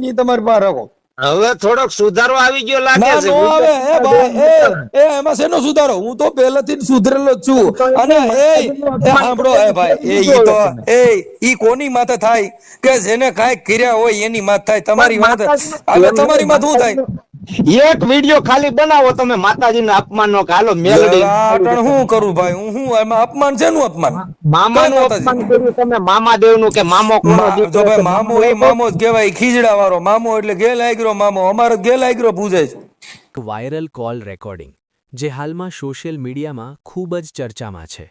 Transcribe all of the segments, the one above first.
ઈ તમારી પાસે રાખો હવે થોડોક સુધારો આવી ગયો લાગે છે. નો આવે. એ ભાઈ એ એ એમાં શેનો સુધારો? હું તો પહેલેથી જ સુધરેલો જ છું. અને એ સાંભળો એ ભાઈ એ ઈ તો એ ઈ કોની માથે થાય? કે જેને કાંઈક કર્યા હોય એની માથે થાય? તમારી માથે હવે તમારી માથે શું થાય? એક વિડિયો ખાલી બનાવો તમે માતાજીના અપમાન નો હાલો મેલડી આટણ હું કરું ભાઈ? હું હું એમાં અપમાન છે નું અપમાન? મામા નું અપમાન કર્યું તમે? મામાદેવનું કે મામો કોનો જો ભાઈ મામો એ મામો જ કહેવાય ખીજડા વાળો મામો એટલે ગેલ આગ્રો મામો અમારો ગેલ આગ્રો પૂજે છે. વાયરલ કોલ રેકોર્ડિંગ જે હાલમાં સોશિયલ મીડિયામાં ખૂબ જ ચર્ચામાં છે.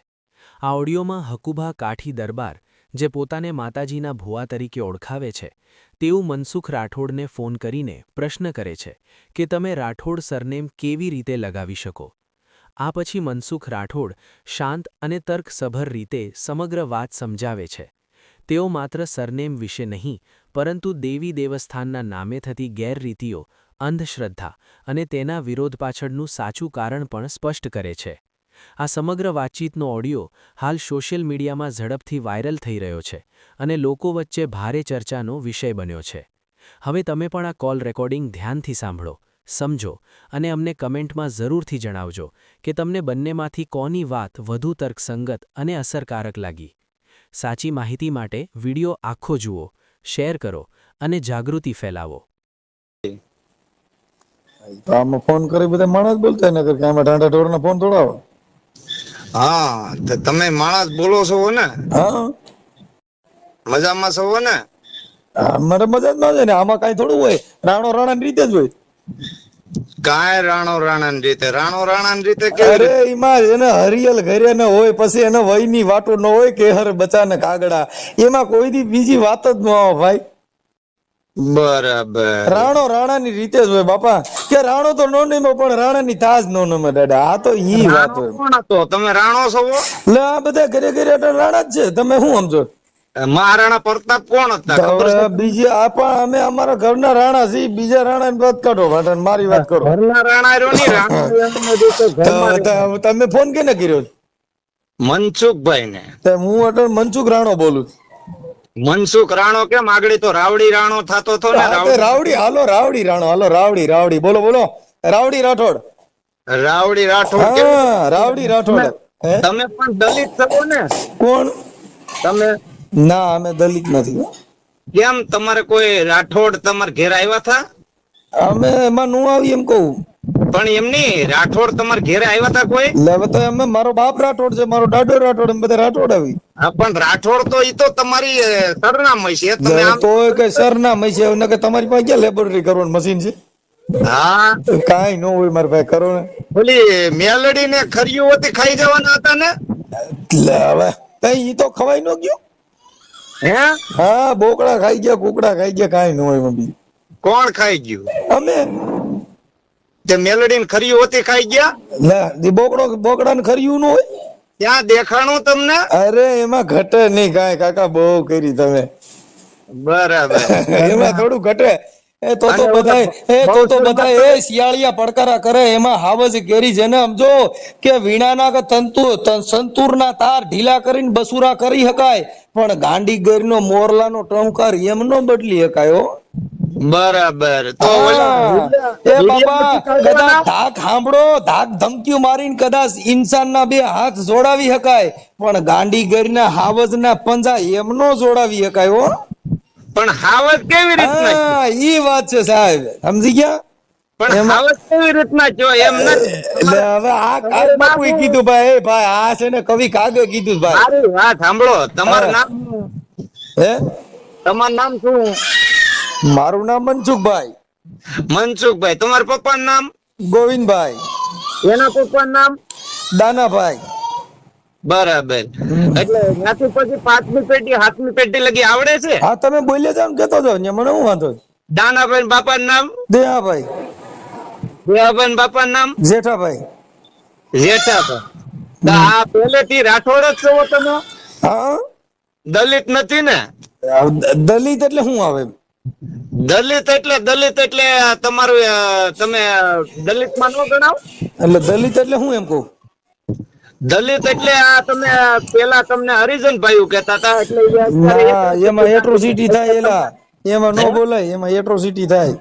આ ઓડિયોમાં હકુભા કાઠી દરબાર જે પોતાને માતાજીના ભુવા તરીકે ઓળખાવે છે તેવું મનસુખ રાઠોડને ફોન કરીને પ્રશ્ન કરે છે કે તમે રાઠોડ સરનેમ કેવી રીતે લગાવી શકો? આ પછી મનસુખ રાઠોડ શાંત અને તર્કસભર રીતે સમગ્ર વાત સમજાવે છે. તેઓ માત્ર સરનેમ વિશે નહીં, પરંતુ દેવી દેવસ્થાનના નામે થતી ગેરરીતિઓ, અંધશ્રદ્ધા અને તેના વિરોધ પાછળનું સાચું કારણ પણ સ્પષ્ટ કરે છે. આ સમગ્ર વાતચીતનો ઓડિયો હાલ સોશિયલ મીડિયામાં ઝડપથી વાયરલ થઈ રહ્યો છે અને લોકો વચ્ચે ભારે ચર્ચાનો વિષય બન્યો છે. હવે તમે પણ આ કોલ રેકોર્ડિંગ ધ્યાનથી સાંભળો, સમજો અને અમને કમેન્ટમાં જરૂરથી જણાવજો કે તમને બંનેમાંથી કોની વાત વધુ તર્કસંગત અને અસરકારક લાગી. સાચી માહિતી માટે વીડિયો આખો જુઓ, શેર કરો અને જાગૃતિ ફેલાવો. ફોન કરી બધા માણસ બોલતા ફોન થોડા હા તો તમે માણસ બોલો છો ને? હા. મજામાં છો ને? અમારે મજા જ ન છે ને આમાં કઈ થોડું હોય. રાણો રાણાની રીતે જ હોય. કાય રાણો રાણા રીતે? રાણો રાણા રીતે કે અરે? એમાં એને હરિયલ ઘરે ન હોય પછી એને વયની વાતો ન હોય કે હર બચાને કાગડા. એમાં કોઈ દી બીજી વાત જ ન આવે ભાઈ. બરાબર. રાણો રાણાની રીતે જ હોય બાપા. કે રાણો તો નો નમે પણ રાણાની તાજ નો નમે દાદા. આ તો ઈ વાત હોય. તો તમે રાણો છો લે આ બધા ઘરે ઘરે રાણા જ છે. તમે શું સમજો? મહારાણા પ્રતાપ કોણ હતા? ખબર છે? બીજે આપા અમે અમારા ઘરના રાણા છે બીજા રાણા વાત કાઢો વાટન મારી વાત કરો. ઘરના રાણા રહ્યો ની રાણા તમે ફોન કેને કર્યો? મનસુખભાઈ ને તો હું અટલ મનસુખ રાણો બોલું છું. મનસુખ રાણો કેમ? આગળ તો રાવડી રાણો થતો હતો ને રાવડી હાલો રાવડી રાણો હાલો રાવડી રાવડી બોલો બોલો. રાવડી રાઠોડ. રાવડી રાઠોડ રાવડી રાઠોડ. તમે પણ દલિત છો ને? કોણ? તમે ના અમે દલિત નથી કેમ તમારે કોઈ રાઠોડ તમારે ઘેર આવ્યા હતા અમે એમાં નું આવી એમ કહું. પણ એમ નહીં રાઠોડ તમારે ઘેરે આવ્યા હતા કોઈ? એટલે તો એમ મારો બાપ રાઠોડ છે મારો દાદો રાઠોડ એમ બધા રાઠોડ આવી. હા પણ રાઠોડ તો ઈ તો તમારી અ, છે તમે આમ તો કઈ સરનામ છે એવું કે તમારી પાસે ક્યાં લેબોરેટરી કરવાનું મશીન છે? હા. કાઈ ન હોય મારા ભાઈ કરો ને. ઓલી મેલડી ને ખરીયું હોતી ખાઈ જવાના હતા ને? એટલે હવે તઈ ઈ તો ખવાઈ ન ગયો? હે? હા બોકડા ખાઈ ગયા કુકડા ખાઈ ગયા કાઈ ન હોય મમ્મી કોણ ખાઈ ગયું? અમે. તે મેલડી ને ખરીયું હોતી ખાઈ ગયા? બોકડો બોકડા ને ખર્યું નું હોય? ત્યાં દેખાણું તમને? અરે એમાં ઘટે નહીં કાંઈ. કાકા બહુ કરી તમે. બરાબર. એમાં થોડું ઘટે. એ તો તો બધાય એ તો તો બધાય એ શિયાળિયા પડકારા કરે. એમાં હાવજ કેરી જેને સમજો કે વીણાના કે તંતુ સંતુરના તાર ઢીલા કરીને બસુરા કરી શકાય પણ ગાંડી ગેરીનો મોરલાનો ટંકાર એમ નો બદલી શકાય હો. બરાબર. તો. એ બાપા કદાચ ધાક સાંભળો ધાક ધમકીઓ મારીને કદાચ ઇન્સાનના બે હાથ જોડાવી શકાય. પણ ગાંડી હાવજ હાવજના પંજા એમ નો જોડાવી શકાય હો. પણ હાવજ કેવી રીતના? ઈ વાત છે સાહેબ. સમજી ગયા? પણ હાવજ કેવી રીતના જો એમ નથી. એટલે હવે આ કાગ બાપુએ કીધું ભાઈ ભાઈ આ છે ને કવિ કાગે કીધું ભાઈ. મારી વાત સાંભળો. તમારું નામ હે? તમારું નામ શું? મારું નામ મનસુખભાઈ. મનસુખભાઈ તમારા પપ્પાનું નામ? ગોવિંદભાઈ. એના પપ્પાનું નામ? દાનાભાઈ. બરાબર. એટલે ત્યાંથી પછી પાંચમી પેટી સાતમી પેટી લગી આવડે છે? હા તમે બોલ્યા જાવ કેતો જાવ ને મને હું વાંધો દાનાભાઈ બાપાનું નામ? દેહાભાઈ. દેહાભાઈ બાપાનું નામ? જેઠાભાઈ. જેઠાભાઈ. આ પહેલેથી રાઠોડ જ છો તમે? હા. દલિત નથી ને? દલિત એટલે શું આવે દલિત એટલે દલિત એટલે તમારું તમે દલિતમાં ન ગણાવ? એટલે દલિત એટલે હું એમ કહું? દલિત એટલે આ તમે પેલા તમને હરિજન ભાઈઓ કહેતા હતા એટલે એમાં એટ્રોસિટી થાય એલા. એમાં નો બોલાય એમાં એટ્રોસિટી થાય.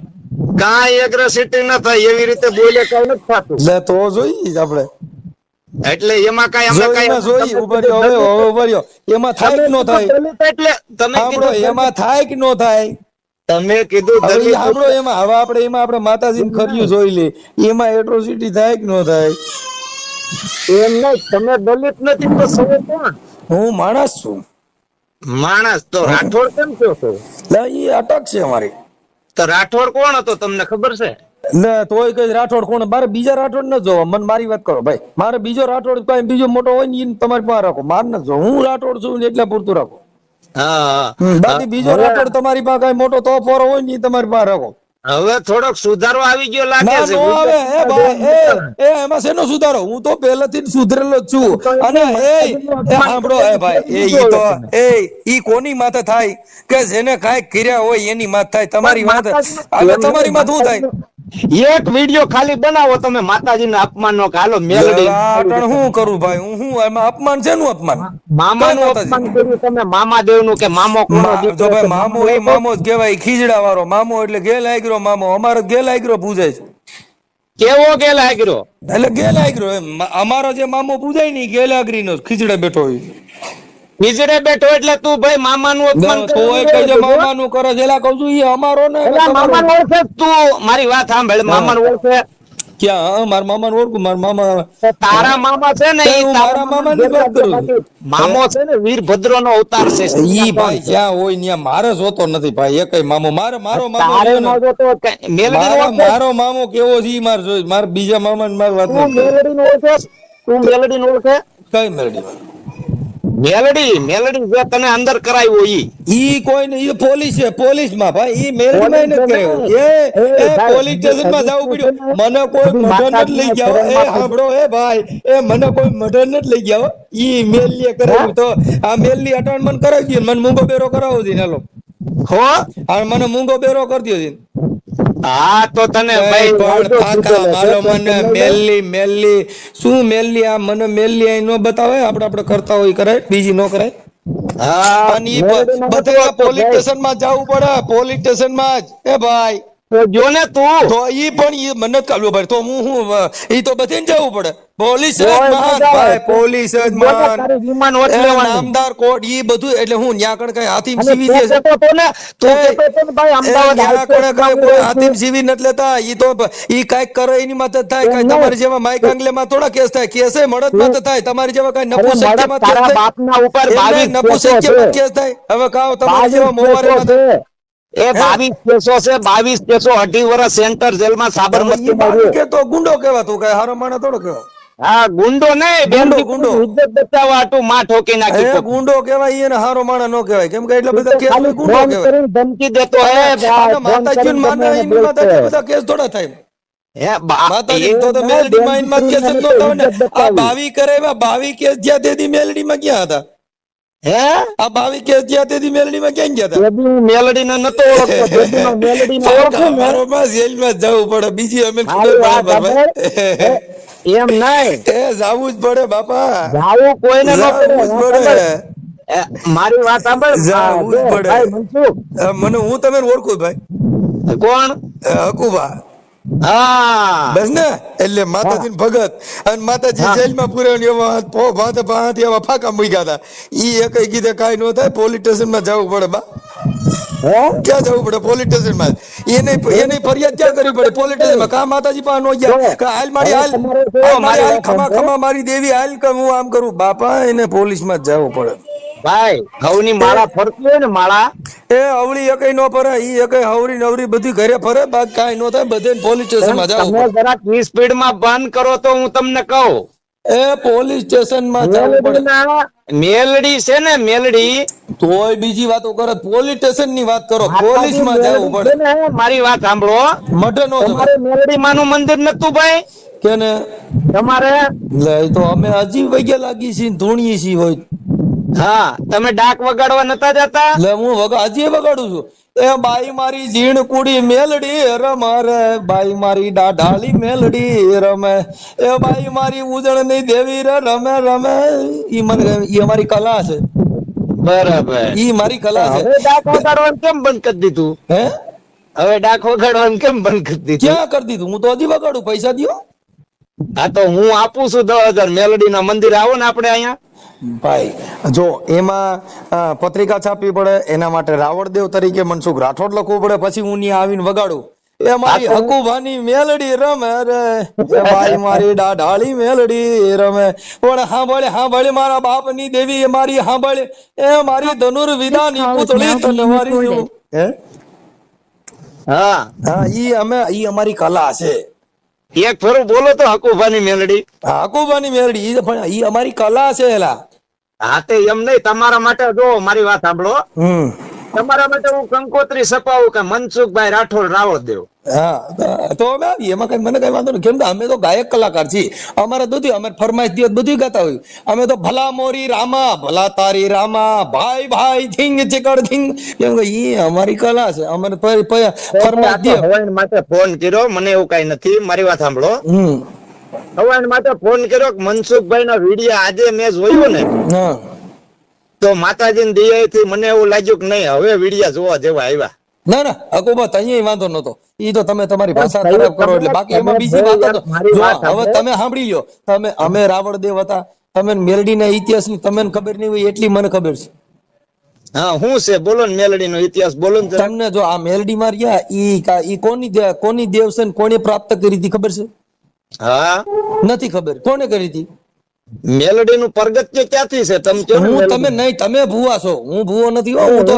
કાંઈ એગ્રેસિટી ન થાય એવી રીતે બોલે કઈ નથી થતું. લે તો જોઈ આપણે. એટલે એમાં કઈ અમે કઈ જોઈ રહ્યો હવે હવે ઊભા રહ્યો એમાં થાય કે નો થાય? એટલે તમે કીધું એમાં થાય કે નો થાય? તમે કીધું દલિત સાંભળો એમાં હવે આપણે એમાં આપણે માતાજી ખર્યું જોઈ લે. એમાં એટ્રોસિટી થાય કે નો થાય? એમ નહીં તમે દલિત નથી તો સૌ કોણ? હું માણસ છું. માણસ તો રાઠોડ કેમ છો છો? ઈ અટક છે અમારી. તો રાઠોડ કોણ હતો તમને ખબર છે? ને તોય કઈ રાઠોડ કોણ? મારે બીજા રાઠોડ ન જોવા. મને મારી વાત કરો ભાઈ. મારે બીજો રાઠોડ કઈ બીજો મોટો હોય ને તમારી પાસે રાખો. માર ન જો હું રાઠોડ છું એટલે પૂરતું રાખો. બાકી બીજો રેકોર્ડ તમારી પાસે કઈ મોટો તો ફોરો હોય ને તમારી પાસે રાખો. હવે થોડોક સુધારો આવી ગયો લાગે છે. હવે એ ભાઈ એ એમાં શેનો સુધારો? હું તો પહેલેથી સુધરેલો જ છું. અને એ સાંભળો એ ભાઈ એ ઈ તો એ ઈ કોની માથે થાય? કે જેને કાંઈક કર્યા હોય એની માથે થાય? તમારી માથે. હવે તમારી માથે શું થાય? એક વિડિયો ખાલી બનાવો તમે માતાજીને અપમાન નો કાલો મેલડી. અટણ હું કરું ભાઈ? હું હું એમાં અપમાન છે નું અપમાન મામા નું અપમાન કર્યું તમે? મામા દેવનું કે મામો કોનો જો ભાઈ મામો એ મામો જ કહેવાય ખીજડા વાળો મામો એટલે ગેલ આગ્રો મામો. અમારો ગેલ આગ્રો પૂજાય છે. કેવો ગેલ લાગ્યો એટલે ગેલ આગ્રો અમારો જે મામો પૂજાય નહીં ગેલ આગ્રી નો ખીજડે બેઠો હોય. ખીજડે બેઠો એટલે તું ભાઈ મામાનું અપમાન તો એ મામાનું કરે છે. એલા કહું છું ઈ અમારો ને મામાનું ઓળખે તું. મારી વાત સાંભળ મામાનું ઓળખે ક્યાં? મારા મામાને ઓળખું મારા મામા. તો તારા મામા છે ને તો ઈ હું તારા મારા મામાની વાત કરું મામો છે ને વીરભદ્ર નો અવતાર છે. ઈ ભાઈ જ્યાં હોય ત્યાં મારે જોતો નથી ભાઈ એકય મામો. મારે મારો મામો તારે નો જોતો? મારો મામો કેવો છે ઈ મારે જોઈ મારે બીજા મામા મારી વાત તું નથી મેલડીનો ઓળખે તું મેલડીનો ઓળખે કઈ મેળડી મેલડી મેલડી જે તને અંદર કરાવ્યો ઈ. ઈ કોઈ ને ઈ પોલીસ છે પોલીસમાં ભાઈ ઈ મેલડી માં નથી કરાયો. એ પોલીસ સ્ટેશનમાં જવું પડ્યું. મને કોઈ મર્ડર નથી લઈ ગયો. એ સાંભળો એ ભાઈ એ મને કોઈ મર્ડર નથી લઈ ગયો ઈ ઈ લે કરાવ્યું તો આ મેલની અટાણ મને કરાવી દીધી મને મૂંગો બેરો કરાવો દીધો. હાલો. હો? આ મને મૂંગો બેરો કરી દીધો. હા તો તને ભાઈ પણ ફાકા માલો મને મેલની મેલની શું મેલની આ મને મેલલી અહીં નો બતાવે? આપણે આપણે કરતા હોય કરે બીજી નો કરાય હા અને બધા પોલીસ સ્ટેશનમાં જવું પડે પોલીસ સ્ટેશનમાં જ. એ ભાઈ જો ને તું? તો ઈ પણ ઈ મને કાઢવું પડે. તો હું હું ઈ તો બધે જવું પડે. પોલીસ જ મહાન ભાઈ પોલીસ જ મહાન. નામદાર કોટ ઈ બધું એટલે હું ન્યા કણ કઈ હાથીમ સીવી દે છે તો ને તો ભાઈ અમદાવાદ ન્યા કણ કઈ કોઈ હાથીમ સીવી નથી લેતા. ઈ તો ઈ કાંઈક કરે એની મદદ થાય. એમ તમારી જેવા માઈક આંગલેમાં થોડા કેસ થાય. કેસ એ મળદ માથે થાય. તમારી જેવા કઈ કેસ તારા થાય? બાપના ઉપર એમને બાવીસ નપુંસકતામાં કેસો થાય? હવે કાવ તમારી જેવા મોવારે છે. એ બાવીસ કેસો છે બાવીસ કેસો અઢી વર્ષ સેન્ટર જેલમાં સાબરમતી કે તો ગુંડો કહેવાતું માણસ થોડો કહેવાય? હા ગુંડો નહીં બેન ગુંડો. ઇજ્જત બચાવવા હાટુ માં ઠોકી નાખી ગુંડો કહેવાય એને હારો માણસ નો કહેવાય. કેમ કે એટલા બધા કેસ ગુંડો કહેવાય. ધમકી દેતો હે માને બધા કેસ થોડા થાય માતાજી તો તો મેલડી માં બેન કેસ દીકરીને ને આ ભાવી બાવી કરે બાવી કેસ જ્યાં તેથી મેલડી માં ક્યાં હતા? હે? આ બાવી કેસ જ્યાં તેથી મેલડી માં ક્યાં ગયા હતા જેદી હું મેલડીને નતો ઓળખતો જેદીનો મેલડીને ઓળખું મારો માં જેલમાં જવું પડે બીજી અમે મારી વાત સાંભળ. એમ નહીં. એ જાવું જ પડે બાપા. જાવું કોઈને ન પડે મારી વાત સાંભળ. જાવું જ પડે. ભાઈ મનસુખ. મને હું તમે ઓળખું ભાઈ? કોણ? હકુબા બસ ને? એટલે માતાજી ભગત. અને માતાજી. જેલમાં પુરાણી એવા પો ભાત ભાત એવા ફાકા મૂક્યા હતા. ઈ એક કીધે કાંઈ ન થાય પોલીસ સ્ટેશનમાં જવું પડે બા. હે? ક્યાં જવું પડે? પોલીસ સ્ટેશનમાં. એને એને ફરિયાદ ક્યાં કરવી પડે? પોલીસ સ્ટેશનમાં. કા માતાજી પાસે નો ગયા? કે હાલ મારી હાલ મારી હાલ ખમા ખમા મારી દેવી હાલ કે હું આમ કરું? બાપા એને પોલીસમાં જ જવું પડે. ભાઈ ઘઉંની માળા ફરતી હોય ને માળા? એ અવળી એકય નો ફરે ઈ એકય હવરી નવરી બધી ઘરે ફરે બાકી કાંઈ નો થાય બધે પોલીસ સ્ટેશનમાં જવું તમે પડે જરાક સ્પીડમાં બંધ કરો તો હું તમને કહું. એ પોલીસ સ્ટેશનમાં જવું મેલડી છે ને મેલડી? તોય બીજી વાતો કરે પોલીસ સ્ટેશનની વાત કરો. પોલીસમાં જવું પડે. મારી વાત સાંભળો. મઢ નો તમારે મેલડી માનું મંદિર નતું ભાઈ? કે ને તમારે લે તો અમે હજી વૈયા લાગી છીએ ધૂણીએ છીએ હોય. હા તમે ડાક વગાડવા નતા જતા? લે હું વગા હજી વગાડું છું. એ બાઈ મારી જીણ કુડી મેલડી રમ રે બાઈ મારી ડાઢાળી મેલડી રમે. એ બાઈ મારી ઉજણની દેવી રે રમે રમે. ઈ મને ઈ અમારી કલા છે. બરાબર. ઈ મારી કલા છે. હવે ડાક વગાડવાનું કેમ બંધ કરી દીધું? હે? હવે ડાક વગાડવાનું કેમ બંધ કરી દીધું? ક્યાં કરી દીધું? હું તો હજી વગાડું પૈસા દ્યો. હા તો હું આપું છું દસ હજાર. મેલડી ના મંદિર આવો ને આપણે અહીંયા. ભાઈ જો એમાં પત્રિકા છાપવી પડે એના માટે રાવણદેવ તરીકે મનસુખ રાઠોડ લખવું પડે પછી હું ત્યાં આવીને વગાડું. એ મારી હકુભાની મેલડી રમે રે. એ ભાઈ મારી ડાઢાળી મેલડી રમે. પણ હાંભળે હાંભળે મારા બાપની દેવી એ મારી હાંભળે. એ મારી ધનુર્વિદાની પૂતળી તલવારી. હે? હા. હા ઈ અમે ઈ અમારી કલા છે. એક ફેરો બોલો તો હકુભાની મેલડી. હકુભાની મેલડી ઈ પણ ઈ અમારી કલા છે એલા. હા તે એમ નહીં તમારા માટે જો મારી વાત સાંભળો. તમારા માટે હું કંકોત્રી સપાવું કે મનસુખભાઈ રાઠોડ રાવળ દેવ. હા તો અમે આવીએ. એમાં કઈ મને કઈ વાંધો નહીં. કેમ કે અમે તો ગાયક કલાકાર છીએ. અમારે બધું અમે ફરમાઈશ દિવસ બધું ગાતા હોય. અમે તો ભલા મોરી રામા ભલા તારી રામા ભાઈ ભાઈ થીંગ ચીકડ થીંગ કેમ કે ઈ અમારી કલા છે. અમારે ફરમાઈશ દિવસ. માટે ફોન કર્યો. મને એવું કઈ નથી. મારી વાત સાંભળો. હમ હવાઈન માટે ફોન કર્યો કે મનસુખભાઈ ના વીડિયો આજે મેં જોયું ને. તો માતાજી દયાથી મને એવું લાગ્યું કે નહીં હવે વિડીયા જોવા જેવા આવ્યા. ના ના હકુમત અહીંયા વાંધો નતો ઈ તો તમે તમારી ભાષા ખરાબ કરો એટલે બાકી એમાં બીજી વાત હવે તમે સાંભળી લો તમે અમે રાવણદેવ હતા. તમે મેલડીના ઇતિહાસની તમને ખબર નહીં હોય એટલી મને ખબર છે. હા હું છે? બોલો ને મેલડી નો ઇતિહાસ બોલો ને તમને જો આ મેલડી માં રહ્યા ઈ કોની કોની દેવ છે કોને પ્રાપ્ત કરી હતી ખબર છે? હા? નથી ખબર. કોને કરી હતી? મેલોડી નું પરગત્ય ક્યાંથી છે? તમે કહો હું તમે નહીં તમે ભૂવા છો. હું ભૂવો નથી હો. હું તો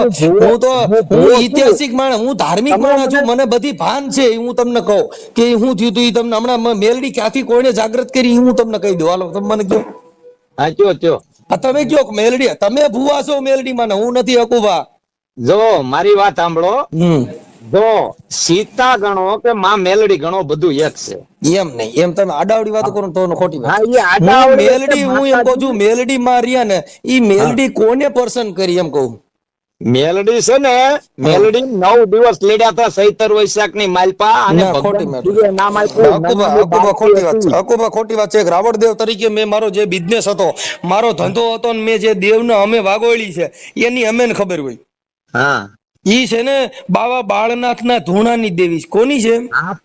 હું તો હું. ઐતિહાસિક માણસ હું ધાર્મિક માણસ છું. મને- બધી ભાન છે હું તમને કહું. કે હું થયું તું ઈ તમને હમણાં મેલડી ક્યાંથી કોઈને જાગૃત કરી હું તમને કહી દઉં. હાલો તમે મને કહો. હા કયો કયો આ તમે કયો મેલડી તમે ભૂવા છો મેલડી માં હું નથી હકુભા. જો મારી વાત સાંભળો. હમ. જો સીતા ગણો કે માં મેલડી ગણો બધું એક છે. એમ નહીં એમ તમે આડાવડી વાતો કરો તો ખોટી વાત. મેલડી હું એમ કહું છું મેલડી માં રહ્યા ને ઈ મેલડી કોને પર્સન કરી એમ કહું? મેલડી છે ને મેલડી નવ દિવસ લેડ્યા હતા સૈતર વૈશાખની માલપા અને. નામ આપ્યું ખોટી વાત છે બાળકી હકુબા ખોટી વાત છે. એક રાવણદેવ તરીકે મેં મારો જે બિઝનેસ હતો મારો ધંધો હતો ને મેં જે દેવ ને અમે વાગોળી છે એની અમે ને ખબર હોય. હા. ઈ છે ને બાવા બાળનાથના ધૂણાની દેવી છે. કોની છે?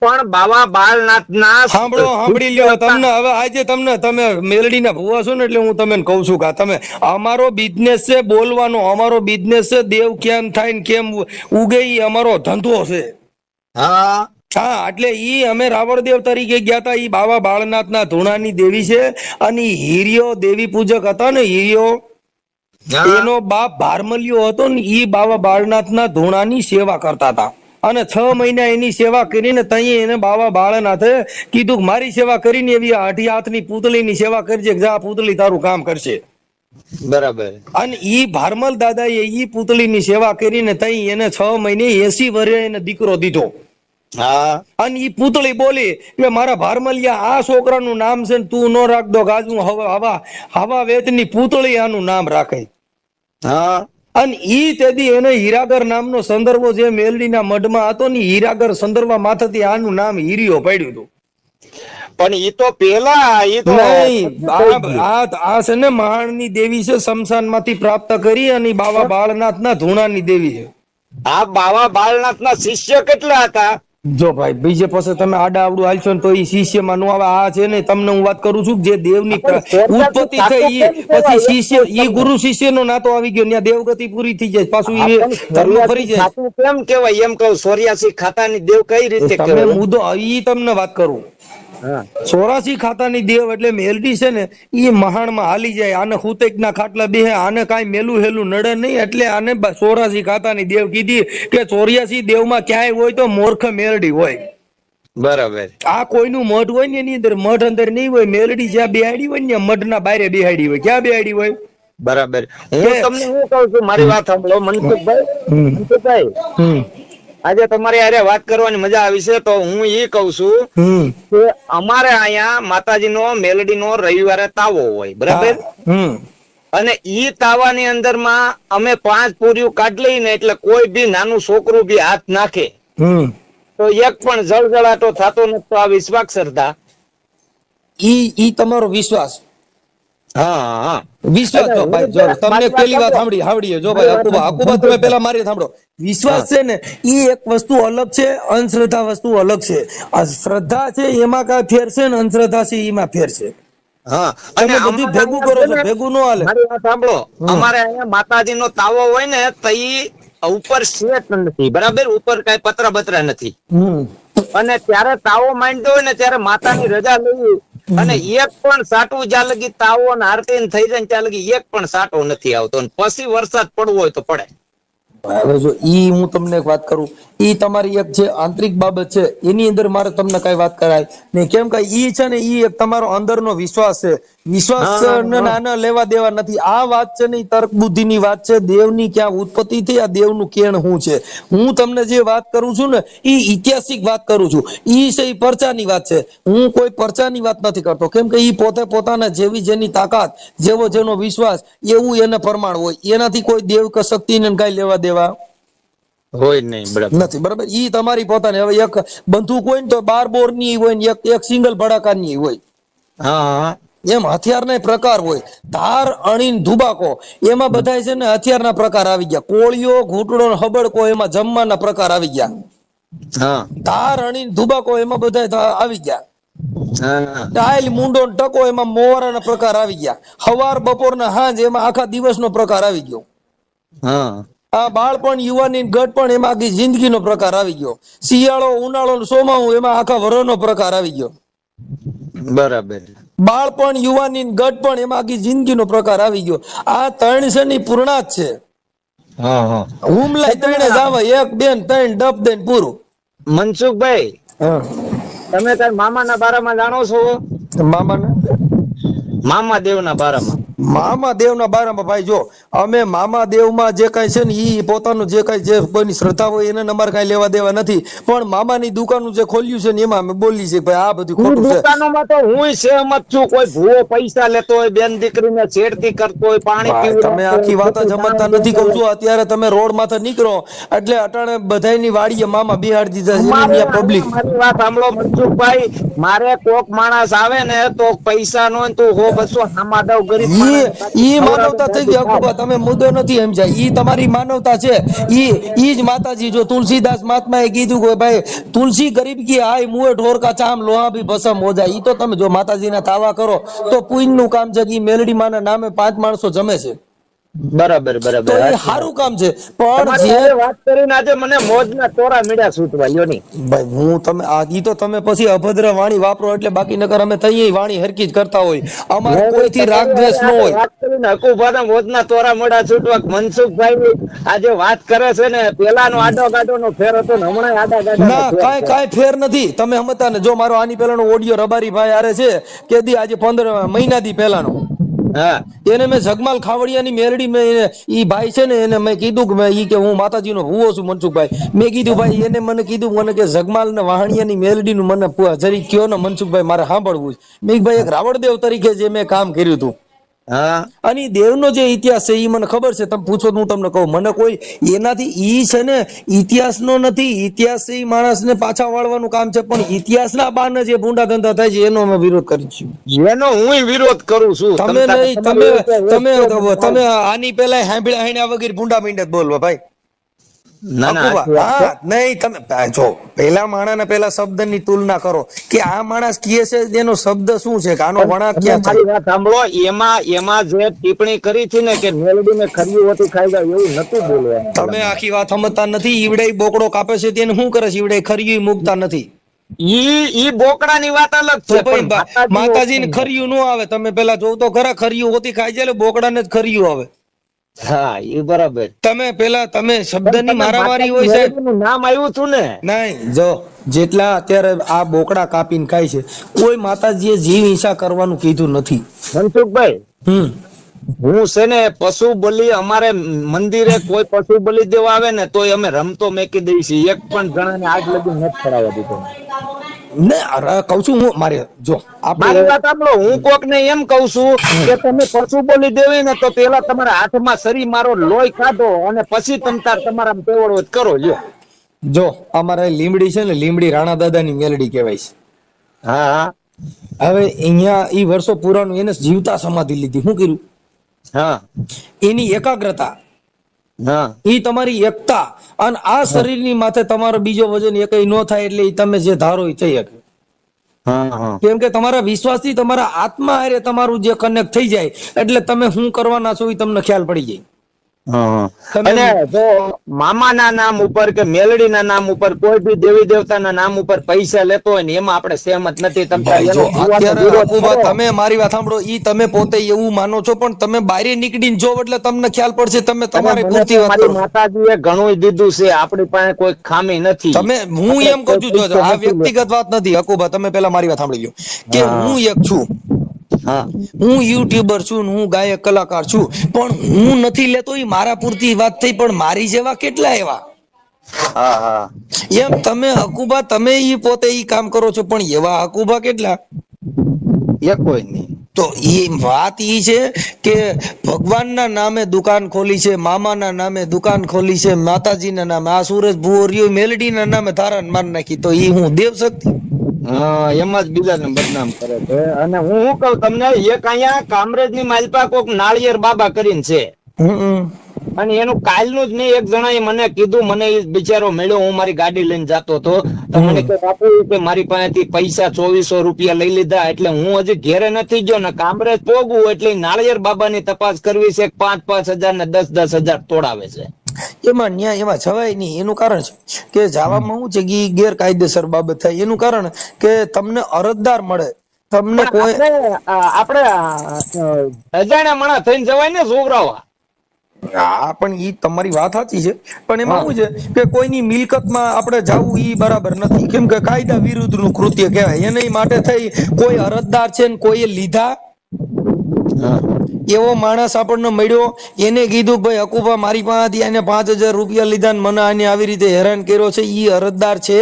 પણ બાવા બાળનાથના સાંભળો સાંભળી લ્યો. તમને હવે આજે તમને તમે મેલડીના ભૂવા છો ને એટલે હું તમને કહું છું કે તમે અમારો બિઝનેસ છે બોલવાનો અમારો બિઝનેસ છે દેવ કેમ થાય ને કેમ ઉગે ઈ અમારો ધંધો છે. હા. હા એટલે ઈ અમે રાવણદેવ તરીકે ગયા હતા ઈ બાવા બાળનાથના ધૂણાની દેવી છે અને હીરીઓ હિરિયો દેવી પૂજક હતા ને હિરિયો હા. એનો બાપ ભારમલિયો હતો ને એ બાવા બાળનાથના ધૂણાની સેવા કરતા હતા. અને છ મહિના એની સેવા કરીને તઈ એને બાવા બાળનાથે કીધું મારી સેવા કરીને એવી અઢી હાથની પૂતળીની સેવા કરજે જા આ પૂતળી તારું કામ કરશે. બરાબર. અને ઈ ભારમલ દાદા એ ઈ પૂતળીની સેવા કરીને તઈ એને છ મહિને એસી વર્ષે એને દીકરો દીધો. હા. અને ઈ પૂતળી બોલી કે મારા ભારમલિયા આ છોકરાનું નામ છે ને તું નો રાખ દો ગાજુ હવા હવા હવા વેતની પૂતળી આનું નામ રાખે. હા. અને ઈ તેદી એને હીરાગર નામનો સંદર્ભો જે મેલડીના મઢમાં હતો ને હીરાગર સંદર્ભા માથેથી આનું નામ હીરીઓ પડ્યું હતું. પણ ઈ તો પેલા ઈ તો આ આ- છે ને માણની દેવી છે શમશાનમાંથી પ્રાપ્ત કરી અને બાવા બાળનાથના ધૂણાની દેવી છે. આ બાવા બાળનાથ ના શિષ્ય કેટલા હતા? જો ભાઈ બીજે પાસે તમે આડા આવડું હાલશો ને તો એ શિષ્યમાં નો આવે. આ છે ને તમને હું વાત કરું છું જે દેવની ની ઉત્પત્તિ થઈ પછી શિષ્ય એ ગુરુ શિષ્યનો નાતો આવી ગયો ત્યાં દેવગતિ પૂરી થઈ જાય પાછું એ ધર્મ ફરી જાય. કેમ કેવાય એમ કહું સોર્યાસી ખાતાની દેવ કઈ રીતે મુદ્દો એ તમને વાત કરું. ચોરાસી ખાતાની દેવ એટલે મેલડી છે ને ઈ મહાણમાં હાલી જાય. આને હુતેકના ખાટલા બેહે આને કાંઈ મેલું હેલું નડે નહીં એટલે આને ચોરાસી ખાતાની દેવ કીધી કે ચોર્યાસી દેવમાં ક્યાંય હોય તો મૂર્ખ મેલડી હોય. બરાબર. આ કોઈનું મઢ હોય ને એની અંદર મઢ અંદર નહીં હોય. મેલડી જ્યાં બેહાડી હોય ને મઢ ના બારે બિહાડી હોય. ક્યાં બેહાડી હોય? બરાબર. હું તમને શું કહું છું મારી વાત સાંભળો. મનસુખભાઈ મનસુખભાઈ આજે તમારી અરે વાત કરવાની મજા આવી છે તો હું એ કઉ છું કે અમારે અહીંયા માતાજીનો મેલડીનો રવિવારે તાવો હોય બરાબર? અને ઈ તાવાની અંદરમાં અમે પાંચ પૂરીઓ કાઢ લઈને એટલે કોઈ બી નાનું છોકરું બી હાથ નાખે. હમ. તો એક પણ જળજળાટો થતો નથી આ વિશ્વાસ શ્રદ્ધા. ઈ ઈ તમારો વિશ્વાસ. હા હા વિશ્વાસ જો ભાઈ જો તમને પેલી વાત સાંભળી. સાંભળીએ. જો ભાઈ અકુબા અકુબા તમે પેલા મારી સાંભળો. વિશ્વાસ છે ને એ એક વસ્તુ અલગ છે અંધશ્રદ્ધા વસ્તુ અલગ છે. શ્રદ્ધા છે એમાં કાંઈ ફેર છે ને અંધશ્રદ્ધા છે એમાં ફેર છે. હા તમે બધું ભેગું કરો છો ભેગું નો હાલે. મારી વાત સાંભળો. અમારે અહીંયા માતાજી નો તાવો હોય ને તો ઈ ઉપર શેત નથી બરાબર? ઉપર કઈ પત્ર બતરા નથી. અને ત્યારે તાવો માંડ્યો હોય ને ત્યારે માતાની રજા લેવી અને એક પણ સાટું જ્યાં લગી તાવો ને આરતી થઈ જાય ત્યાં લગી એક પણ સાટો નથી આવતો. પછી વરસાદ પડવો હોય તો પડે. હવે જો ઈ હું તમને એક વાત કરું ઈ તમારી એક જે આંતરિક બાબત છે એની અંદર મારે તમને કઈ વાત કરાય. ને કેમ કે ઈ છે ને ઈ એક તમારો અંદરનો વિશ્વાસ છે. વિશ્વાસ. ને આના લેવા દેવા નથી. આ વાત છે ને તર્ક બુદ્ધિ ની વાત છે. દેવની ક્યાં ઉત્પત્તિ થઈ આ દેવનું કેણ શું છે? હું તમને જે વાત કરું છું ને ઈ ઐતિહાસિક વાત કરું છું. ઈ છે ઈ પરચાની વાત છે. હું કોઈ પરચાની વાત નથી કરતો. કેમ કે ઈ પોતે પોતાના જેવી જેની તાકાત જેવો જેનો વિશ્વાસ એવું એને પ્રમાણ હોય. એનાથી કોઈ દેવ કે શક્તિને કઈ લેવા દેવા? હોય નહીં બરાબર. નથી બરાબર. ઈ તમારી પોતાની. હવે એક બંદૂક હોય ને તો બાર બોરની હોય ને એક એક સિંગલ ભડાકાની હોય. હા એમ હથિયારના પ્રકાર હોય. ધાર અણીન ધુબાકો. એમાં બધા છે ને હથિયારના પ્રકાર આવી ગયા. કોળીઓ ઘૂંટડો હબડકો એમાં જમવાના પ્રકાર આવી ગયા. હા. ધાર અણીન ધુબાકો એમાં બધાય આવી ગયા. ટાઈલ મુંડો ને ટકો એમાં મોવારાના પ્રકાર આવી ગયા. હવાર બપોર ને હાંજ એમાં આખા દિવસનો પ્રકાર આવી ગયો. હા. આ બાળપણ યુવાની ગટપણ એમાં આખી જિંદગીનો પ્રકાર આવી ગયો. શિયાળો ઉનાળો સોમાવું એમાં આખા વરનો પ્રકાર આવી ગયો. બરાબર. બાળપણ યુવાની ગટપણ એમાં આખી જિંદગીનો પ્રકાર આવી ગયો. આ ત્રણ છે ની પૂર્ણાત છે. હા હા. હુમલાય ત્રણે જ આવે એક બેન ત્રણ ડબ દેન પૂરું. મનસુખભાઈ તમે તાર મામાના બારામાં જાણો છો? મામાના? મામા દેવના બારામાં. મામા દેવના બારામાં ભાઈ જો અમે મામા દેવમાં જે કઈ છે ને ઈ પોતાનું જે કઈ જે કોઈની શ્રદ્ધા હોય એને અમારે કઈ લેવા દેવા નથી. પણ મામાની દુકાનનું જે ખોલ્યું છે ને એમાં અમે બોલી છે ભાઈ આ બધું ખોટું છે. દુકાનોમાં તો હું સહેમત છું. કોઈ ભૂવો પૈસા લેતો હોય બેન દીકરીને છેડતી કરતો હોય પાણી પીવું તમે આખી વાત જ સમજતા નથી. કહું છું અત્યારે તમે રોડ માથે નીકળો એટલે અટાણે બધાયની વાડીએ મામા બિહાર દીધા છે અહીંયા પબ્લિક મારી વાત સાંભળો મનસુખભાઈ. મારે કોક માણસ આવે ને તો પૈસા નો તું હો બસો હામા દઉં ગરીબ ઈ માનવતા થઈ ગઈ હકુબા તમે મુદ્દો નથી સમજ્યા ઈ તમારી માનવતા છે. ઈ ઈ જ માતાજી જો તુલસીદાસ એ કીધું કે ભાઈ તુલસી ગરીબ કી હાય મુએ ઢોર કા ચામ લોહા ભી ભસમ હો જાય. ઈ તો તમે જો માતાજીના તાવા કરો તો પુનનું કામ છે કે ઈ મેલડી માના નામે પાંચ માણસો જમે છે. બરાબર તો બરાબર એ સારું કામ છે. પણ જે વાત કરીને આજે મને મોજના તોરા મીડા છૂટવા લ્યો ની ભાઈ હું તમે આ ઈ તો તમે પછી અભદ્ર વાણી વાપરો એટલે બાકી નકર અમે તઈએ વાણી હરકી જ કરતા હોય. અમારે કોઈથી રાગ દ્વેષ ન હોય. વાત કરીને હકુભાના મોજના તોરા મીડા છૂટવા મનસુખભાઈ આજે વાત કરે છે ને પેલાનો આડો ગાડો નો ફેર હતો ને હમણાં આડા ગાડો ના કાઈ કાઈ ફેર નથી. તમે સમજતા ને જો મારો આની પહેલાનો ઓડિયો રબારી ભાઈ આરે છે કે દી આજે પંદર મહિનાથી પહેલાનો. હા, એને મેં જગમાલ ખાવડિયાની મેરડી મેં ઈ ભાઈ છે ને, એને મેં કીધું કે મેં ઈ કે હું માતાજીનો ભૂવો છું મનસુખભાઈ. મેં કીધું, ભાઈ, એને મને કીધું, મને કે જગમાલ ને વાહણિયાની મેરડીનું મને જરી કયો ને મનસુખભાઈ, મારે સાંભળવું છે. મેં ભાઈ, એક રાવણદેવ તરીકે જે મેં કામ કર્યું હતું અને દેવનો જે ઇતિહાસ છે એ મને ખબર છે. તમે પૂછો તો હું તમને કહું. મને કોઈ એનાથી ઈ છે ને ઇતિહાસનો નથી. ઇતિહાસ છે ઈ માણસને પાછા વાળવાનું કામ છે પણ ઇતિહાસના બાને જે ભૂંડા ધંધા થાય છે એનો અમે વિરોધ કરીશું એનો હું વિરોધ કરું છું. તમે નહીં તમે તમે તમે આની પેલા સાંભળ્યા હાણ્યા વગેરે ભૂંડા મીંડા બોલવા ભાઈ. નહીં તમે આ જો પેલા પેલા શબ્દની તુલના કરો કે આ માણસ કહે છે એનો શબ્દ શું છે કે આનો વળાંક ક્યાં છે? સાંભળો એમાં એમાં જે ટિપ્પણી કરી છે ને કે મેલડીને ખર્યું હોતી ખાઈ જાય એવું નતું બોલવાનું. તમે આખી વાત સમજતા નથી ઈવડે બોકડો કાપે છે તેને શું કરે છે? ઈવડે ખરીયું મૂકતા નથી. ઈ ઈ બોકડાની વાત અલગ છે માતાજી ને ખરીયું નો આવે તમે પેલા જોવ તો ખરા ખરીયું હોતી ખાઈ જાય એટલે બોકડાને જ ખરીયું આવે. હા એ બરાબર. તમે પેલા તમે શબ્દની મારામારી હોય સાહેબ નામ આવ્યું હતું ને. નહીં જો જેટલા અત્યારે આ બોકડા કાપીને ખાય છે કોઈ માતાજીએ જીવ હિંસા કરવાનું કીધું નથી. મનસુખભાઈ હમ. હું છે ને પશુ બલિ અમારે મંદિરે કોઈ પશુ બલિ દેવા આવે ને તોય અમે રમતો મેકી દઈએ છીએ. એક પણ જણાને આગ લગી નથી ખરાવા દીધો. ને અરે છું હું મારે જો મારી વાત સાંભળો હું કોક ને એમ કઉ છું કે તમે પશુ બલિ દેવી ને તો પેલા તમારા હાથમાં શરી મારો લોહી કાઢો અને પછી તમ તમારા પેવડો કરો લ્યો. જો અમારે લીમડી છે ને લીમડી રાણા દાદાની મેલડી કહેવાય છે. હા. હવે અહીંયા ઈ વર્ષો પુરાણું એને જીવતા સમાધિ લીધી. શું કર્યું? હા. એની એકાગ્રતા. ઈ તમારી એકતા. અને આ શરીરની માથે તમારો બીજો વજન એકય ન થાય એટલે તમે જે ધારો એ થઈ શકે. કેમ કે તમારા વિશ્વાસથી તમારા આત્મા હારે તમારું જે કનેક્ટ થઈ જાય એટલે તમે શું કરવાના છો એ તમને ખ્યાલ પડી જાય. અને જો મામાના નામ ઉપર કે મેલડીના નામ ઉપર કોઈ બી દેવી દેવતાના નામ ઉપર પૈસા લેતો હોય ને એમાં આપણે સહેમત નથી. તમે મારી વાત સાંભળો ઈ તમે પોતે એવું માનો છો પણ તમે બારે નીકળીને જો એટલે તમને ખ્યાલ પડશે તમે તમારે પૂરતી વાત મારી કરો. માતાજીએ ઘણું દીધું છે આપણી પાસે કોઈ ખામી નથી. તમે હું એમ કહું છું આ વ્યક્તિગત વાત નથી હકુબા તમે પેલા મારી વાત સાંભળી લો કે હું એક છું. હા હું યુટ્યુબર છું હું ગાયક કલાકાર છું પણ હું નથી લેતો એ મારા પૂરતી વાત થઈ પણ મારી જેવા કેટલા એવા? હા હા. એમ તમે હકુબા તમે ઈ પોતે ઈ કામ કરો છો પણ એવા હકુબા કેટલા? એ કોઈ નહીં તો એ વાત એ છે કે ભગવાનના નામે દુકાન ખોલી છે મામાના નામે દુકાન ખોલી છે માતાજીના નામે આ સુરજ ભુવરિયો મેલડીના નામે ધારણ માર નાખી તો એ હું દેવ શક્તિ? હા એમાં જ બીજાને બદનામ કરે છે. અને હું શું કહું તમને એક અહીંયા કામરેજની માલપા કોક નાળિયેર બાબા કરીને છે. અને એનું કાલનું જ નહીં એક જણાએ મને કીધું મને એ બિચારો મળ્યો હું મારી ગાડી લઈને જતો હતો. તો મને કે બાપુ કે મારી પાસેથી પૈસા ચોવીસો રૂપિયા લઈ લીધા એટલે હું હજી ઘેરે નથી ગયો ને કામરેજ પોગું એટલે નાળિયેર નાળિયેર બાબાની તપાસ કરવી છે પાંચ પાંચ હજાર ને દસ દસ હજાર તોડાવે છે. એમાં ન્યાય એમાં જવાય નહીં. એનું કારણ છે કે જાવામાં હું છે કે ગેરકાયદેસર બાબત થાય. એનું કારણ કે તમને અરજદાર મળે. તમને કોઈ આપણે અજાણ્યા માણસ થઈને જવાય ને જોવરાવા હા પણ ઈ તમારી વાત સાચી છે. પણ એમાં શું છે કે કોઈની મિલકતમાં આપણે જાવું ઈ બરાબર નથી. કેમ કે કાયદા વિરુદ્ધનું કૃત્ય કહેવાય. એને માટે થઈ કોઈ અરજદાર છે ને કોઈએ લીધા? એવો માણસ આપણને મળ્યો એને કીધું ભાઈ હકુભા મારી પાસેથી એને પાંચ હજાર રૂપિયા લીધા ને મને આને આવી રીતે હેરાન કર્યો છે. ઈ અરજદાર છે.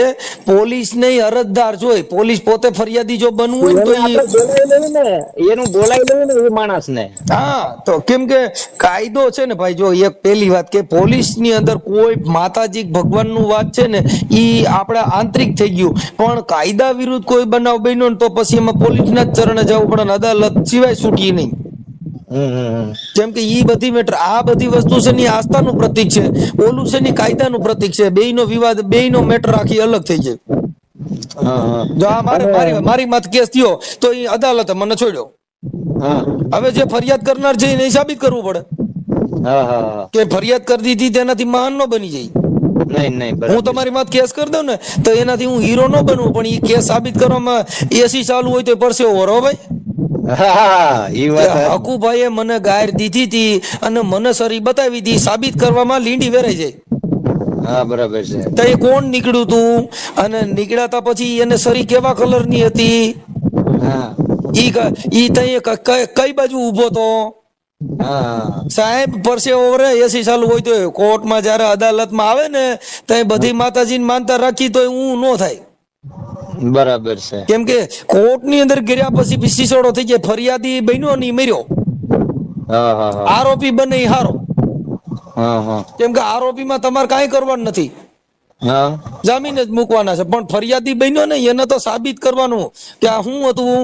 પોલીસ નહીં અરજદાર જોઈ પોલીસ પોતે ફરિયાદી જો બનવું હોય તો એને આપણે બોલાવી લેવું ને. એ માણસ ને હા તો કેમ કે કાયદો છે ને ભાઈ જો એક પેલી વાત કે પોલીસની અંદર કોઈ માતાજી ભગવાનનું વાત છે ને ઈ આપડા આંતરિક થઈ ગયું. પણ કાયદા વિરુદ્ધ કોઈ બનાવ બન્યો ને તો પછી એમાં પોલીસ ના જ ચરણે જવું પડે અદાલત સિવાય છૂટીએ નહીં. કેમ કે ઈ બધી મેટર આ બધી વસ્તુ છે ની આસ્થાનું પ્રતીક છે. ઓલું છે ની કાયદાનું પ્રતીક છે. બેયનો વિવાદ બેયનો મેટર આખી અલગ થઈ જાય. જો આ મારે મારી મારી માથે કેસ થયો તો ઈ અદાલતે મને છોડ્યો. હવે જે ફરિયાદ કરનાર છે એને સાબિત કરવું પડે. કે ફરિયાદ કરી દીધી તેનાથી મહાન નો બની જાય. નહીં નહીં હું તમારી વાત કેસ કરી દઉં ને તો એનાથી હું હીરો નો બનવું પણ એ કેસ સાબિત કરવામાં એસી ચાલુ હોય તો પરસે ઓવરો ભાઈ. હકુભાઈએ મને ગાયર દીધી હતી અને મને સરી બતાવી હતી સાબિત કરવામાં લીંડી વેરાઈ જાય. હા બરાબર છે. તો એ કોણ નીકળ્યું તું? અને નીકળ્યા પછી એને સરી કેવા કલરની હતી? હા. ઈ ઈ તઈ કઈ બાજુ ઊભો તો? હા સાહેબ પરસે ઓવરે એસી ચાલુ હોય તો કોર્ટમાં જયારે અદાલતમાં આવે ને તઈ બધી માતાજીને માનતા રાખી તો હું નો થાય. બરાબર છે. કેમ કે કોર્ટની અંદર ગયા પછી પીસીસોડો થઈ જાય ફરિયાદી બન્યો ની મર્યો. હા હા હા. આરોપી બને હારો. હા હા. કેમ કે આરોપીમાં તમારે કાંઈ કરવાનું નથી. હા. જામીન જ મૂકવાના છે. પણ ફરિયાદી બન્યો ને એને તો સાબિત કરવાનું કે આ શું હતું?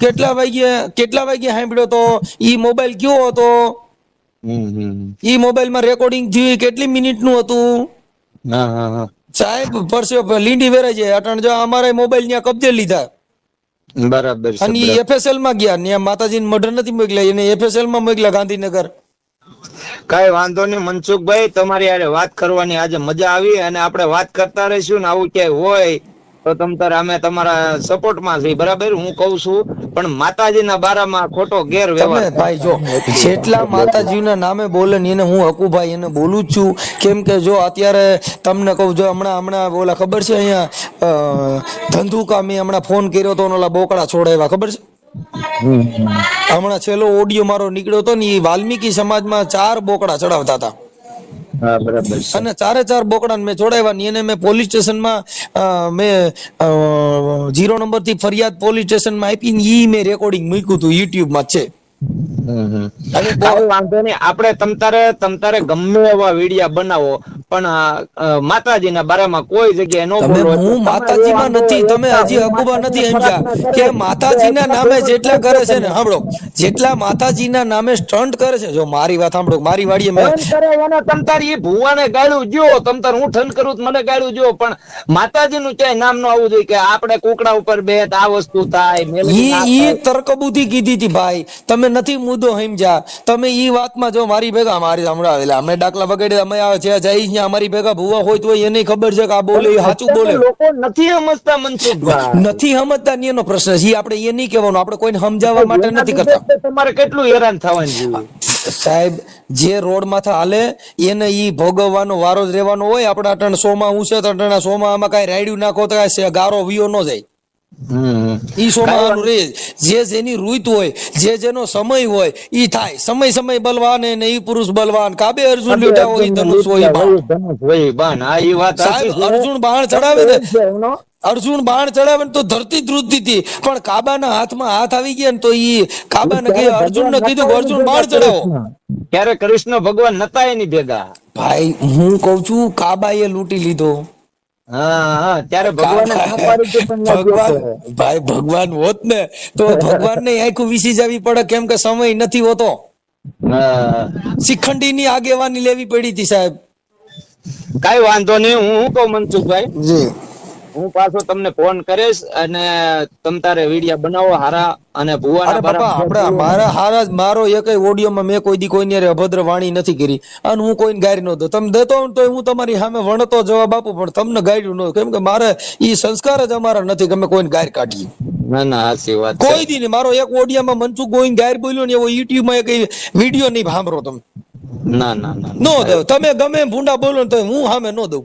કેટલા વાગ્યે કેટલા વાગ્યે સાંભળ્યો તો? ઈ મોબાઈલ કયો હતો? ઈ મોબાઈલમાં રેકોર્ડિંગ થયું કેટલી મિનિટનું હતું? હા હા હા. સાહેબ પરસે લીંડી વેરાઈ જાય. અટણ જો અમારે મોબાઈલ ન્યા કબજે લીધા. બરાબર છે અને એફએસએલમાં ગયા. ન્યા માતાજી મઢ નથી મોકલ્યા. એને એફએસએલમાં મોકલ્યા ગાંધીનગર. કઈ વાંધો નહીં મનસુખભાઈ તમારી હારે વાત કરવાની આજે મજા આવી અને આપણે વાત કરતા રહીશું ને આવું ક્યાંય હોય તો તમ તારે અમે તમારા સપોર્ટમાં છીએ બરાબર? હું કઉ છું પણ માતાજીના બારામાં ખોટો ગેર ગેરવ્યવહાર ભાઈ જો જેટલા માતાજીના નામે બોલે ને એને હું હકુભાઈ એને બોલું જ છું. કેમ કે જો અત્યારે તમને કહું જો હમણાં હમણાં બોલા ખબર છે અહીંયા ધંધુકા મેં હમણાં ફોન કર્યો તો ઓલા બોકડા છોડાવ્યા ખબર છે? હમણાં છેલ્લો ઓડિયો મારો નીકળ્યો હતો ને એ વાલ્મીકી સમાજમાં ચાર બોકડા ચડાવતા હતા. અને ચારે ચાર બોકડા મેં જોડાવ્યા એને મેં પોલીસ સ્ટેશનમાં માં મેં જીરો નંબરથી ફરિયાદ પોલીસ સ્ટેશનમાં આપી ઈ મેં રેકોર્ડિંગ મૂક્યું હતું યુટ્યુબમાં છે. અને બહુ- વાંધો નહીં. આપણે તમતારે તમતારે ગમે એવા વિડિયા બનાવો પણ માતાજીના બારામાં કોઈ જગ્યાએ નો તમે બોલો હું માતાજીમાં નથી તમે હજી અગુવા નથી સમજ્યા કે માતાજીના નામે જેટલા કરે છે ને સાંભળો. જેટલા માતાજીના નામે સ્ટન્ટ કરે છે જો મારી વાત સાંભળો મારી વાડીએ મેં ફોન કરે એને તમ તાર ઈ ભુવાને ગાળ્યું જો તમ તાર હું ઠન કરું તો મને ગાળું જો પણ માતાજીનું ક્યાંય નામ ન આવું જોઈએ કે આપણે કુકડા ઉપર બેત આ વસ્તુ થાય એ ઈ તર્કબુદ્ધિ કીધી હતી ભાઈ. તમે નથી મુદ્દો સમજ્યા તમે એ વાતમાં જો મારી ભેગા મારી હમણાં એટલે અમે ડાકલા વગેરે અમે જે જઈ ત્યાં અમારી ભેગા ભૂવા હોય તો એને ખબર છે કે આ બોલે સાચું બોલે. લોકો નથી સમજતા મનસુખભાઈ. નથી સમજતા એનો પ્રશ્ન છે. આપણે એ નહીં કહેવાનું. આપણે કોઈને સમજાવવા માટે નથી કરતા. તમારે કેટલું હેરાન થવાનું સાહેબ જે રોડ માથે હાલે એને ઈ ભોગવવાનો વારો જ રહેવાનો હોય. આપણા અટણ સો માં હું છે તો અટણા સો માં આમાં કઈ રાયડ્યું નાખો તો કઈ ગારો વિયો ન જાય. ઈ સોમાવાનું રે. જે જેની રૂત હોય જે જેનો સમય હોય ઈ થાય. સમય સમય બલવાન ને ઈ પુરુષ બલવાન. કાબે અર્જુન લીધા હોય ધનુષ હોય બાણ. ધનુષ હોય બાણ. આ ઈ વાત સાહેબ અર્જુન બાણ ચડાવે ને. અર્જુન બાણ ચડાવે ને તો ધરતી ધ્રુજતી હતી. પણ કાબાના હાથમાં હાથ આવી ગયા ને તો ઈ કાબાને કહે અર્જુન ને કીધું અર્જુન બાણ ચડાવો. ત્યારે કૃષ્ણ ભગવાન નતા એની ભેગા. ભાઈ હું કઉ છું કાબા એ લૂંટી લીધો. ત્યારે ભગવાને ભાઈ ભગવાન હોત ને તો ભગવાન ને આખું વિસી જવી પડે કેમ કે સમય નથી હોતો. હા. શિખંડી ની આગેવાની લેવી પડી હતી સાહેબ. કઈ વાંધો નહીં હું કહું મનસુખભાઈ? જી. હું પાછો તમને ફોન કરીશ અને તમ તારે વિડિયા બનાવો હારા અને ભુવાના બાપા આપડા મારા હારા મારો એકય ઓડિયોમાં મેં કોઈ દી કોઈની અભદ્ર વાણી નથી કરી. અને હું કોઈને ગારી ન તમે દેતો ને હું તમારી સામે વણતો જવાબ આપું પણ તમને ગાર્યું ન કેમ કે મારે ઈ સંસ્કાર જ અમારા નથી કે અમે કોઈને ગાર કાઢીએ. ના ના સાચી વાત કોઈ દી નહીં. મારો એક ઓડિયામાં મનસુખ ગોઈન ગાર બોલ્યો ને એવો માં એક વીડિયો નહીં સાંભળો તમે. ના ના ના નો. દઉં. તમે ગમે ભૂંડા બોલો ને તો હું સામે નો દઉં.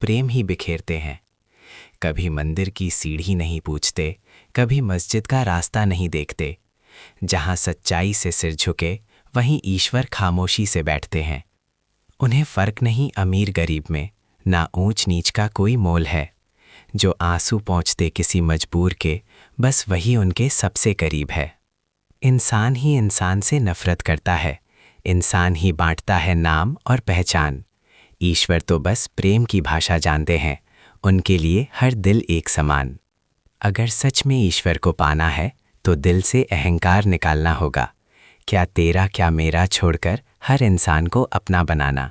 प्रेम ही बिखेरते हैं। कभी मंदिर की सीढ़ी नहीं पूछते, कभी मस्जिद का रास्ता नहीं देखते। जहाँ सच्चाई से सिर झुके, वहीं ईश्वर खामोशी से बैठते हैं। उन्हें फ़र्क नहीं अमीर गरीब में, ना ऊंच नीच का कोई मोल है। जो आँसू पहुँचते किसी मजबूर के, बस वही उनके सबसे करीब है। इंसान ही इंसान से नफरत करता है, इंसान ही बांटता है नाम और पहचान। ईश्वर तो बस प्रेम की भाषा जानते हैं, उनके लिए हर दिल एक समान। अगर सच में ईश्वर को पाना है तो दिल से अहंकार निकालना होगा। क्या तेरा, क्या मेरा छोड़कर हर इंसान को अपना बनाना।